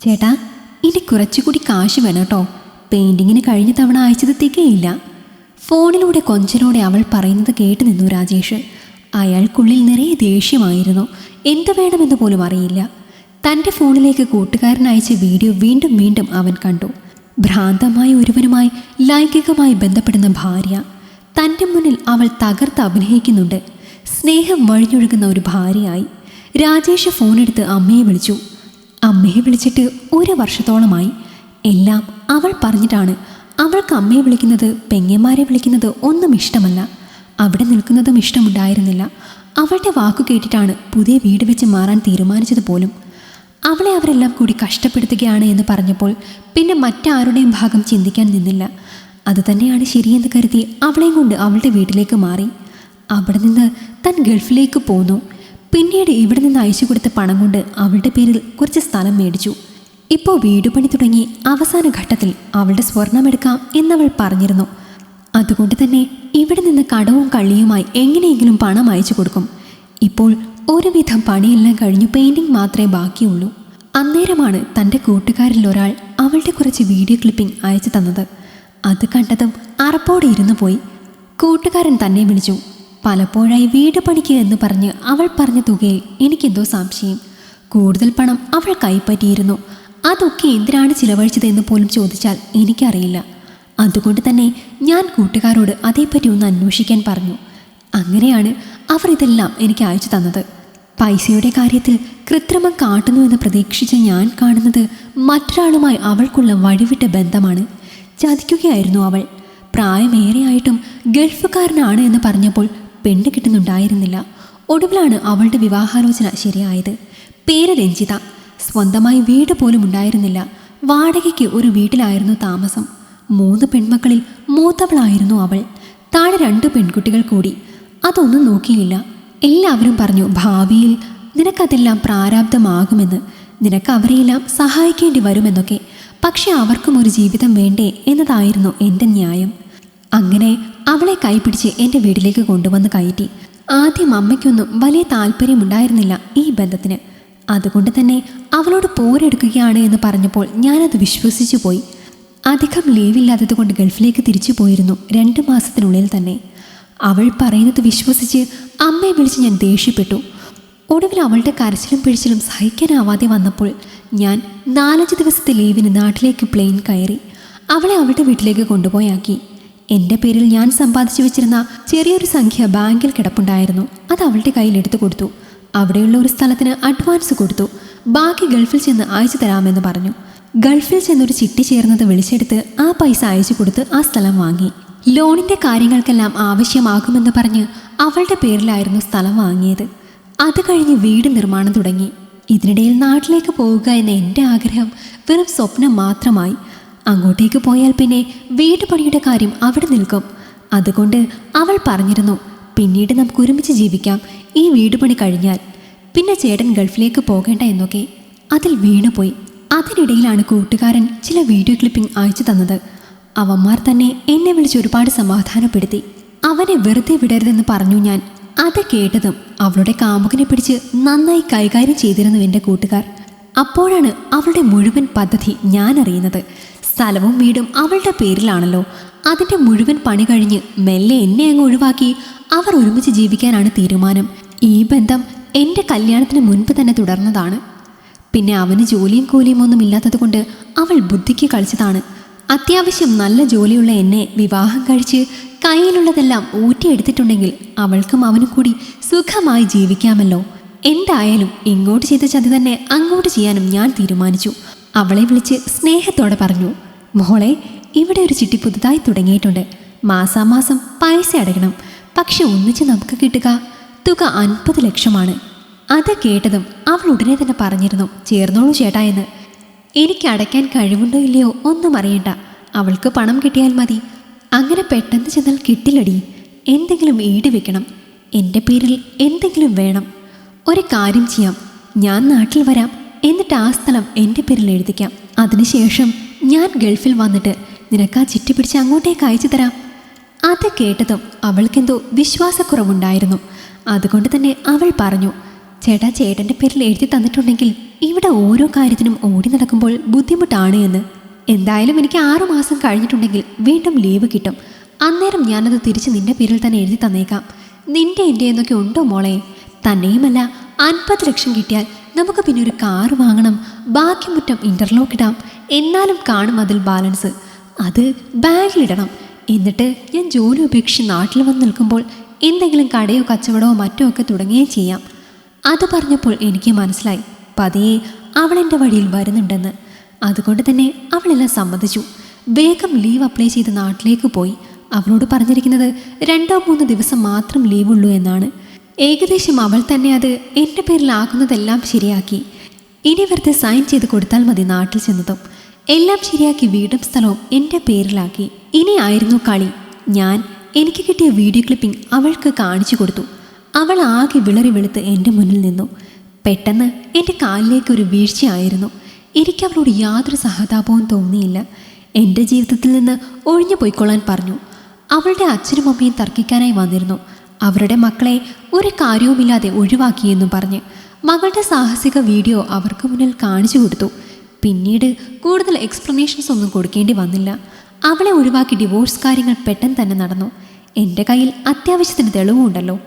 ചേട്ടാ ഇനി കുറച്ചുകൂടി കാശ് വേണം കേട്ടോ. പെയിന്റിങ്ങിന് കഴിഞ്ഞ തവണ അയച്ചത് തികയില്ല. ഫോണിലൂടെ കൊഞ്ചനോടെ അവൾ പറയുന്നത് കേട്ട് നിന്നു രാജേഷ്. അയാൾക്കുള്ളിൽ നിറയെ ദേഷ്യമായിരുന്നു. എന്ത് വേണമെന്ന് പോലും അറിയില്ല. തന്റെ ഫോണിലേക്ക് കൂട്ടുകാരൻ അയച്ച വീഡിയോ വീണ്ടും വീണ്ടും അവൻ കണ്ടു. ഭ്രാന്തമായ ഒരുവനുമായി ലൈംഗികമായി ബന്ധപ്പെടുന്ന ഭാര്യ. തന്റെ മുന്നിൽ അവൾ തകർത്ത് അഭിനയിക്കുന്നുണ്ട്. സ്നേഹം വഴിഞ്ഞൊഴുകുന്ന ഒരു ഭാര്യയായി. രാജേഷ് ഫോണെടുത്ത് അമ്മയെ വിളിച്ചു. അമ്മയെ വിളിച്ചിട്ട് ഒരു വർഷത്തോളമായി എല്ലാം അവൾ പറഞ്ഞിട്ടാണ്. അവൾക്ക് അമ്മയെ വിളിക്കുന്നത് പെങ്ങന്മാരെ വിളിക്കുന്നത് ഒന്നും ഇഷ്ടമല്ല. അവിടെ നിൽക്കുന്നതും ഇഷ്ടമുണ്ടായിരുന്നില്ല. അവളുടെ വാക്കു കേട്ടിട്ടാണ് പുതിയ വീട് വെച്ച് മാറാൻ തീരുമാനിച്ചത് പോലും. അവളെ അവരെല്ലാം കൂടി കഷ്ടപ്പെടുത്തുകയാണ് എന്ന് പറഞ്ഞപ്പോൾ പിന്നെ മറ്റാരുടെയും ഭാഗം ചിന്തിക്കാൻ നിന്നില്ല. അതുതന്നെയാണ് ശരിയെന്ന് കരുതി അവളെയും കൊണ്ട് അവളുടെ വീട്ടിലേക്ക് മാറി. അവിടെ നിന്ന് തൻ ഗൾഫിലേക്ക് പോന്നു. പിന്നീട് ഇവിടെ നിന്ന് അയച്ചു കൊടുത്ത പണം കൊണ്ട് അവളുടെ പേരിൽ കുറച്ച് സ്ഥലം മേടിച്ചു. ഇപ്പോൾ വീട് പണി തുടങ്ങി അവസാന ഘട്ടത്തിൽ അവളുടെ സ്വർണമെടുക്കാം എന്നവൾ പറഞ്ഞിരുന്നു. അതുകൊണ്ട് തന്നെ ഇവിടെ നിന്ന് കടവും കള്ളിയുമായി എങ്ങനെയെങ്കിലും പണം അയച്ചു കൊടുക്കും. ഇപ്പോൾ ഒരുവിധം പണിയെല്ലാം കഴിഞ്ഞു പെയിന്റിംഗ് മാത്രമേ ബാക്കിയുള്ളൂ. അന്നേരമാണ് തന്റെ കൂട്ടുകാരിൽ ഒരാൾ അവളുടെ കുറച്ച് വീഡിയോ ക്ലിപ്പിംഗ് അയച്ചു തന്നത്. അത് കണ്ടതും അറപ്പോടെ ഇരുന്നു പോയി. കൂട്ടുകാരൻ തന്നെ വിളിച്ചു. പലപ്പോഴായി വീട് പണിക്ക് എന്ന് പറഞ്ഞ് അവൾ പറഞ്ഞ തുകയിൽ എനിക്കെന്തോ സംശയം. കൂടുതൽ പണം അവൾ കൈപ്പറ്റിയിരുന്നു. അതൊക്കെ എന്തിനാണ് ചിലവഴിച്ചതെന്ന് പോലും ചോദിച്ചാൽ എനിക്കറിയില്ല. അതുകൊണ്ട് തന്നെ ഞാൻ കൂട്ടുകാരോട് അതേപ്പറ്റി ഒന്ന് അന്വേഷിക്കാൻ പറഞ്ഞു. അങ്ങനെയാണ് അവർ ഇതെല്ലാം എനിക്ക് അയച്ചു തന്നത്. പൈസയുടെ കാര്യത്തിൽ കൃത്രിമം കാട്ടുന്നുവെന്ന് പ്രതീക്ഷിച്ച് ഞാൻ കാണുന്നത് മറ്റൊരാളുമായി അവൾക്കുള്ള വഴിവിട്ട ബന്ധമാണ്. ചതിക്കുകയായിരുന്നു അവൾ. പ്രായമേറെയായിട്ടും ഗൾഫുകാരനാണ് എന്ന് പറഞ്ഞപ്പോൾ പെണ്ണ് കിട്ടുന്നുണ്ടായിരുന്നില്ല. ഒടുവിലാണ് അവളുടെ വിവാഹാലോചന ശരിയായത്. പേര് രഞ്ജിത. സ്വന്തമായി വീട് പോലും ഉണ്ടായിരുന്നില്ല. വാടകയ്ക്ക് ഒരു വീട്ടിലായിരുന്നു താമസം. മൂന്ന് പെൺമക്കളിൽ മൂത്തവളായിരുന്നു അവൾ. താഴെ രണ്ട് പെൺകുട്ടികൾ കൂടി. അതൊന്നും നോക്കിയില്ല. എല്ലാവരും പറഞ്ഞു ഭാവിയിൽ നിനക്കതെല്ലാം പ്രാരാബ്ധമാകുമെന്ന് നിനക്ക് അവരെയെല്ലാം സഹായിക്കേണ്ടി വരുമെന്നൊക്കെ. പക്ഷെ അവർക്കും ഒരു ജീവിതം വേണ്ടേ എന്നതായിരുന്നു എന്റെ ന്യായം. അങ്ങനെ അവളെ കൈപിടിച്ച് എന്റെ വീട്ടിലേക്ക് കൊണ്ടുവന്ന് കയറ്റി. ആദ്യം അമ്മയ്ക്കൊന്നും വലിയ താല്പര്യമുണ്ടായിരുന്നില്ല ഈ ബന്ധത്തിന്. അതുകൊണ്ട് തന്നെ അവളോട് പോരെടുക്കുകയാണ് എന്ന് പറഞ്ഞപ്പോൾ ഞാനത് വിശ്വസിച്ചു പോയി. അധികം ലീവില്ലാത്തത് കൊണ്ട് ഗൾഫിലേക്ക് തിരിച്ചു പോയിരുന്നു രണ്ട് മാസത്തിനുള്ളിൽ തന്നെ. അവൾ പറയുന്നത് വിശ്വസിച്ച് അമ്മയെ വിളിച്ച് ഞാൻ ദേഷ്യപ്പെട്ടു. ഒടുവിൽ അവളുടെ കരച്ചിലും പിഴിച്ചിലും സഹിക്കാനാവാതെ വന്നപ്പോൾ ഞാൻ നാലഞ്ച് ദിവസത്തെ ലീവിന് നാട്ടിലേക്ക് പ്ലെയിൻ കയറി. അവളെ അവളുടെ വീട്ടിലേക്ക് കൊണ്ടുപോയാക്കി. എന്റെ പേരിൽ ഞാൻ സമ്പാദിച്ചു വെച്ചിരുന്ന ചെറിയൊരു സംഖ്യ ബാങ്കിൽ കിടപ്പുണ്ടായിരുന്നു. അത് അവളുടെ കയ്യിൽ എടുത്തു കൊടുത്തു. അവിടെയുള്ള ഒരു സ്ഥലത്തിന് അഡ്വാൻസ് കൊടുത്തു. ബാക്കി ഗൾഫിൽ ചെന്ന് അയച്ചു തരാമെന്ന് പറഞ്ഞു. ഗൾഫിൽ ചെന്നൊരു ചിട്ടി ചേർന്നത് വിളിച്ചെടുത്ത് ആ പൈസ അയച്ചു കൊടുത്ത് ആ സ്ഥലം വാങ്ങി. ലോണിന്റെ കാര്യങ്ങൾക്കെല്ലാം ആവശ്യമാകുമെന്ന് പറഞ്ഞ് അവളുടെ പേരിലായിരുന്നു സ്ഥലം വാങ്ങിയത്. അത് കഴിഞ്ഞ് വീട് നിർമ്മാണം തുടങ്ങി. ഇതിനിടയിൽ നാട്ടിലേക്ക് പോവുക എന്ന എന്റെ ആഗ്രഹം വെറും സ്വപ്നം മാത്രമായി. അങ്ങോട്ടേക്ക് പോയാൽ പിന്നെ വീട്ടുപണിയുടെ കാര്യം അവിടെ നിൽക്കും. അതുകൊണ്ട് അവൾ പറഞ്ഞിരുന്നു പിന്നീട് നമുക്ക് ഒരുമിച്ച് ജീവിക്കാം. ഈ വീടുപണി കഴിഞ്ഞാൽ. പിന്നെ ചേട്ടൻ ഗൾഫിലേക്ക് പോകേണ്ട എന്നൊക്കെ. അതിൽ വീണുപോയി അതിനിടയിലാണ് കൂട്ടുകാരൻ ചില വീഡിയോ ക്ലിപ്പിംഗ് അയച്ചു തന്നത്. അവന്മാർ തന്നെ എന്നെ വിളിച്ച് ഒരുപാട് സമാധാനപ്പെടുത്തി. അവനെ വെറുതെ വിടരുതെന്ന് പറഞ്ഞു ഞാൻ. അത് കേട്ടതും അവളുടെ കാമുകനെ പിടിച്ച് നന്നായി കൈകാര്യം ചെയ്തിരുന്നു എന്റെ കൂട്ടുകാർ. അപ്പോഴാണ് അവളുടെ മുഴുവൻ പദ്ധതി ഞാൻ അറിയുന്നത്. സ്ഥലവും വീടും അവളുടെ പേരിലാണല്ലോ. അതിന്റെ മുഴുവൻ പണി കഴിഞ്ഞ് മെല്ലെ എന്നെ അങ്ങ് ഒഴിവാക്കി അവർ ഒരുമിച്ച് ജീവിക്കാനാണ് തീരുമാനം. ഈ ബന്ധം എന്റെ കല്യാണത്തിന് മുൻപ് തന്നെ തുടർന്നതാണ്. പിന്നെ അവന് ജോലിയും കൂലിയും ഒന്നും ഇല്ലാത്തതുകൊണ്ട് അവൾ ബുദ്ധിക്ക് കളിച്ചതാണ്. അത്യാവശ്യം നല്ല ജോലിയുള്ള എന്നെ വിവാഹം കഴിച്ച് കയ്യിലുള്ളതെല്ലാം ഊറ്റിയെടുത്തിട്ടുണ്ടെങ്കിൽ അവൾക്കും അവനും കൂടി സുഖമായി ജീവിക്കാമല്ലോ. എന്തായാലും ഇങ്ങോട്ട് ചെയ്ത ചതി തന്നെ അങ്ങോട്ട് ചെയ്യാനും ഞാൻ തീരുമാനിച്ചു. അവളെ വിളിച്ച് സ്നേഹത്തോടെ പറഞ്ഞു. മോളെ ഇവിടെ ഒരു ചിട്ടി പുതുതായി തുടങ്ങിയിട്ടുണ്ട്. മാസാമാസം പൈസ അടയ്ക്കണം. പക്ഷെ ഒന്നിച്ച് നമുക്ക് കിട്ടുക? തുക അൻപത് ലക്ഷമാണ്. അത് കേട്ടതും അവൾ ഉടനെ തന്നെ പറഞ്ഞിരുന്നു ചേർന്നോളൂ ചേട്ടാ എന്ന്. എനിക്ക് അടയ്ക്കാൻ കഴിവുണ്ടോ ഇല്ലയോ ഒന്നും അറിയണ്ട. അവൾക്ക് പണം കിട്ടിയാൽ മതി. അങ്ങനെ പെട്ടെന്ന് ചെന്നാൽ കിട്ടില്ലടി. എന്തെങ്കിലും ഈട് വെക്കണം. എന്റെ പേരിൽ എന്തെങ്കിലും വേണം. ഒരു കാര്യം ചെയ്യാം. ഞാൻ നാട്ടിൽ വരാം. എന്നിട്ട് ആ സ്ഥലം എന്റെ പേരിൽ എഴുതിക്കാം. അതിനുശേഷം ഞാൻ ഗൾഫിൽ വന്നിട്ട് നിനക്ക് ആ ചിട്ടി പിടിച്ച് അങ്ങോട്ടേക്ക് അയച്ചു തരാം. അത് കേട്ടതും അവൾക്കെന്തോ വിശ്വാസക്കുറവുണ്ടായിരുന്നു. അതുകൊണ്ട് തന്നെ അവൾ പറഞ്ഞു ചേട്ടാ ചേട്ടന്റെ പേരിൽ എഴുതി തന്നിട്ടുണ്ടെങ്കിൽ ഇവിടെ ഓരോ കാര്യത്തിനും ഓടി നടക്കുമ്പോൾ ബുദ്ധിമുട്ടാണ് എന്ന്. എന്തായാലും എനിക്ക് ആറുമാസം കഴിഞ്ഞിട്ടുണ്ടെങ്കിൽ വീണ്ടും ലീവ് കിട്ടും. അന്നേരം ഞാനത് തിരിച്ച് നിന്റെ പേരിൽ തന്നെ എഴുതി തന്നേക്കാം. നിന്റെ എന്റെ എന്നൊക്കെ ഉണ്ടോ മോളെ? തന്നെയുമല്ല അൻപത് ലക്ഷം കിട്ടിയാൽ നമുക്ക് പിന്നെ ഒരു കാറ് വാങ്ങണം. ബാക്കി മുറ്റം ഇന്റർലോക്ക് ഇടാം. എന്നാലും കാണും അതിൽ ബാലൻസ്. അത് ബാഗിലിടണം. എന്നിട്ട് ഞാൻ ജോലി ഉപേക്ഷിച്ച് നാട്ടിൽ വന്ന് നിൽക്കുമ്പോൾ എന്തെങ്കിലും കടയോ കച്ചവടമോ മറ്റോ ഒക്കെ തുടങ്ങുകയും ചെയ്യാം. അത് പറഞ്ഞപ്പോൾ എനിക്ക് മനസ്സിലായി. പതിയെ അവളെന്റെ വഴിയിൽ വരുന്നുണ്ടെന്ന്. അതുകൊണ്ട് തന്നെ അവളെല്ലാം സമ്മതിച്ചു. വേഗം ലീവ് അപ്ലൈ ചെയ്ത് നാട്ടിലേക്ക് പോയി. അവളോട് പറഞ്ഞിരിക്കുന്നത് രണ്ടോ മൂന്നോ ദിവസം മാത്രം ലീവുള്ളൂ എന്നാണ്. ഏകദേശം അവൾ തന്നെ അത് എന്റെ പേരിലാക്കുന്നതെല്ലാം ശരിയാക്കി. ഇനി വെറുതെ സൈൻ ചെയ്ത് കൊടുത്താൽ മതി നാട്ടിൽ ചെന്നതും. എല്ലാം ശരിയാക്കി വീടും സ്ഥലവും എന്റെ പേരിലാക്കി. ഇനി ആയിരുന്നു കളി. ഞാൻ എനിക്ക് കിട്ടിയ വീഡിയോ ക്ലിപ്പിംഗ് അവൾക്ക് കാണിച്ചു കൊടുത്തു. അവൾ ആകെ വിളറി വെളുത്ത് എന്റെ മുന്നിൽ നിന്നു. പെട്ടെന്ന് എന്റെ കാലിലേക്ക് ഒരു വീഴ്ചയായിരുന്നു. എനിക്ക് അവളോട് യാതൊരു സഹതാപവും തോന്നിയില്ല. എന്റെ ജീവിതത്തിൽ നിന്ന് ഒഴിഞ്ഞു പോയിക്കൊള്ളാൻ പറഞ്ഞു. അവളുടെ അച്ഛനും അമ്മയും തർക്കിക്കാനായി വന്നിരുന്നു. അവരുടെ മക്കളെ ഒരു കാര്യവുമില്ലാതെ ഒഴിവാക്കിയെന്നും പറഞ്ഞ് മകളുടെ സാഹസിക വീഡിയോ അവർക്ക് മുന്നിൽ കാണിച്ചു കൊടുത്തു. പിന്നീട് കൂടുതൽ എക്സ്പ്ലനേഷൻസ് ഒന്നും കൊടുക്കേണ്ടി വന്നില്ല. അവളെ ഒഴിവാക്കി ഡിവോഴ്സ് കാര്യങ്ങൾ പെട്ടെന്ന് തന്നെ നടന്നു. എന്റെ കയ്യിൽ അത്യാവശ്യത്തിന് തെളിവുണ്ടല്ലോ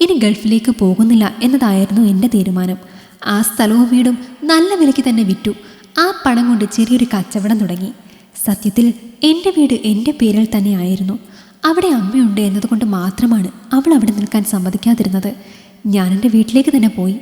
ഇനി ഗൾഫിലേക്ക് പോകുന്നില്ല എന്നതായിരുന്നു എന്റെ തീരുമാനം. ആ സ്ഥലവും വീടും നല്ല വിലയ്ക്ക് തന്നെ വിറ്റു. ആ പണം കൊണ്ട് ചെറിയൊരു കച്ചവടം തുടങ്ങി. സത്യത്തിൽ എന്റെ വീട് എന്റെ പേരിൽ തന്നെ ആയിരുന്നു. അവിടെ അമ്മയുണ്ട് എന്നതുകൊണ്ട് മാത്രമാണ് അവൾ അവിടെ നിൽക്കാൻ സമ്മതിക്കാതിരുന്നത്. ഞാൻ എന്റെ വീട്ടിലേക്ക് തന്നെ പോയി.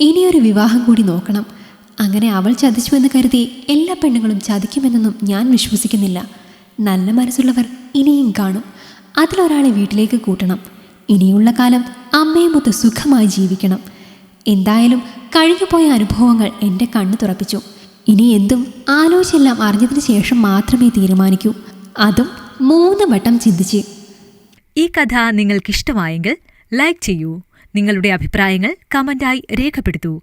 ഇനിയൊരു വിവാഹം കൂടി നോക്കണം. അങ്ങനെ അവൾ ചതിച്ചു എന്ന് കരുതി എല്ലാ പെണ്ണുങ്ങളും ചതിക്കുമെന്നൊന്നും ഞാൻ വിശ്വസിക്കുന്നില്ല. നല്ല മനസ്സുള്ളവർ ഇനിയും കാണും. അതിലൊരാളെ വീട്ടിലേക്ക് കൂട്ടണം. ഇനിയുള്ള കാലം അമ്മയുമൊത്ത് സുഖമായി ജീവിക്കണം. എന്തായാലും കഴിഞ്ഞുപോയ അനുഭവങ്ങൾ എന്റെ കണ്ണു തുറപ്പിച്ചു. ഇനി എന്തും ആലോചിച്ചെല്ലാം അറിഞ്ഞതിന് ശേഷം മാത്രമേ തീരുമാനിക്കൂ. അതും മൂന്ന് വട്ടം ചിന്തിച്ച്. ഈ കഥ നിങ്ങൾക്കിഷ്ടമായെങ്കിൽ ലൈക്ക് ചെയ്യൂ. നിങ്ങളുടെ അഭിപ്രായങ്ങൾ കമന്റായി രേഖപ്പെടുത്തൂ.